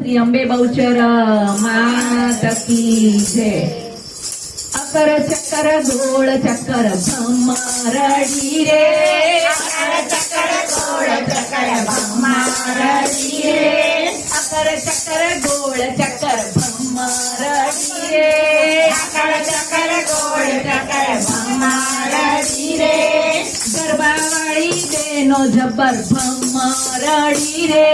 શ્રી અંબે બહુચર માત કી જય અકર ચક્કર ગોળ ચક્કર ભમરડી રે અકર ચક્કર ગોળ ચક્કર ભમરડી રે અકર ચક્કર ગોળ ચક્કર ભમરડી રે અકર ચક્કર ગોળ ચક્કર ભમરડી બેનો જબર ભમરડી રે.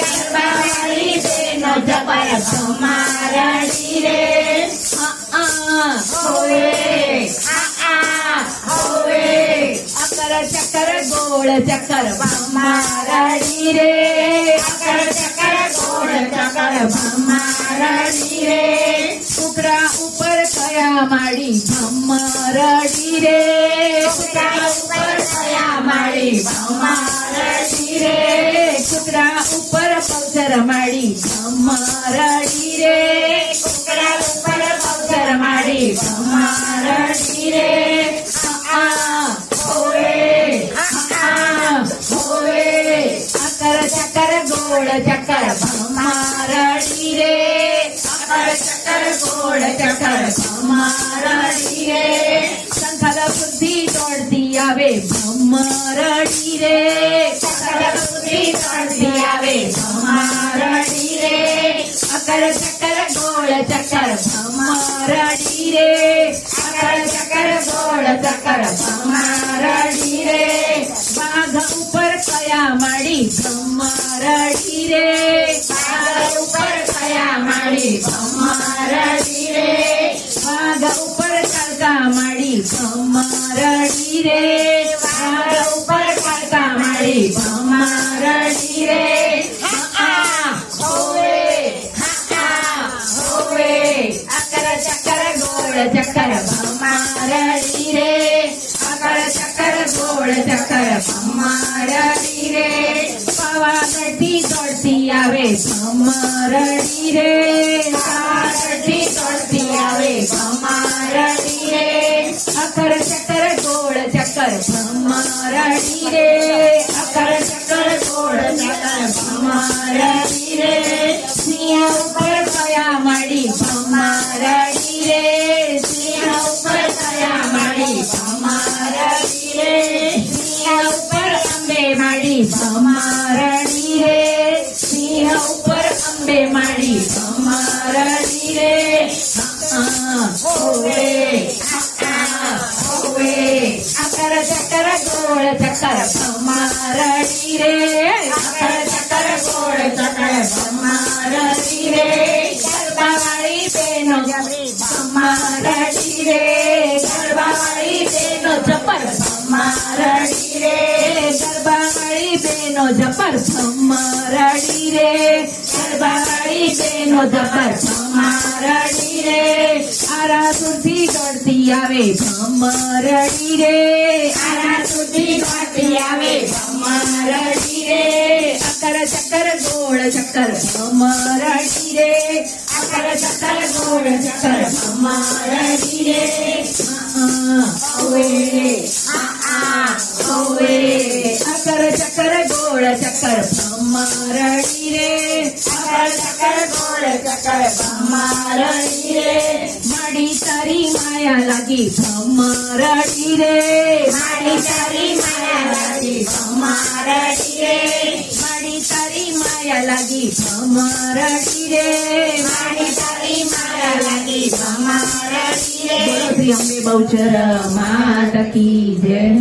ગરબાવાળી બેનો જબર ભમરડી રે. આ આ, હોવે. આ આ, હોવે. અકર ચક્કર ગોળ ચક્કર ભમરડી રે. અકર ચક્કર ગોળ ચક્કર ભમરડી રે. કુકડા ઉપર કયા માડી ભમરડી રે? કુકડા ઉપર કયા ಮಾಡಿ ರೇ ಕುದ್ರ ಉಪರ ಪೌಸರ ಮಾಡಿ ಬ್ರಹ್ಮಾರಡಿ ರೇ ಕುದ್ರ ಉಪರ ಪೌಸರ ಮಾಡಿ ಬ್ರಹ್ಮಾರಡಿ ರೇ ಚಕರ ಚಕರ ಗೋಳ ಚಕರ ಬ್ರಹ್ಮಾರಡಿ ರೇ ಚಕರ ಚಕರ ಗೋಳ ಚಕರ ಬ್ರಹ್ಮಾರಡಿ ರೇ ಸಂಘದ ಬುದ್ಧಿ આવે ભમરડી રે. બુદ્ધિ દોડતી આવે ભમરડી રે અકર ચક્કર ગોળ ચક્કર ભમરડી રે. અકર ચક્કર ગોળ ચક્કર ભમરડી રે. બાઘ ઉપર કયા માડી ભમરડી રે. ઉપર કયા માડી ભમરડી રે. બાઘ ઉપર કડકા માડી ભમરડી રે વાઘ ઉપર કડકા માડી ભમરડી રે હા આ હોવે હા આ હોવે. અકર ચક્કર ભમરડી રે અકર ચક્કર ગોળ ચક્કર ભમરડી રે પાવાગઢથી દોડતી આવે ભમરડી રે પાવાગઢથી દોડતી આવે ભમરડી सकल ब्रह्मारणी रे अकर सकल गोड़ सकल ब्रह्मारणी रे सिंह ऊपर दया मड़ी ब्रह्मारणी रे सिंह रे सिंह ऊपर अंबे मड़ी ब्रह्मारणी रे सिंह रे ચક્કર ગોળ ચક્કર ભમરડી રે ચક્કર ચક્કર ગોળ ચક્કર ભમરડી રે ગરબાવાળી બેનો ભમરડી રે ગરબાવાળી બેનો જબર ભમરડી રે ગરબાવાળી બેનો જબર ભમરડી રે ગરબાવાળી બેનો જબર ભમરડી રે આરા સુધી દોડતી આવે ભમરડી રે આરા સુધી દોડતી આવે ભમરડી રે અકર ચક્કર ગોળ ચક્કર ભમરડી રે અકર ચક્કર ગોળ ચક્કર ભમરડી રે આ હોવે આ આ હોવે અકર ચક્કર ગોળ ચક્કર ભમરડી ભમરડી રે. માડી તારી માયા લાગી ભમરડી રે. માડી માયા લાગી ભમરડી રે. માડી તારી માયા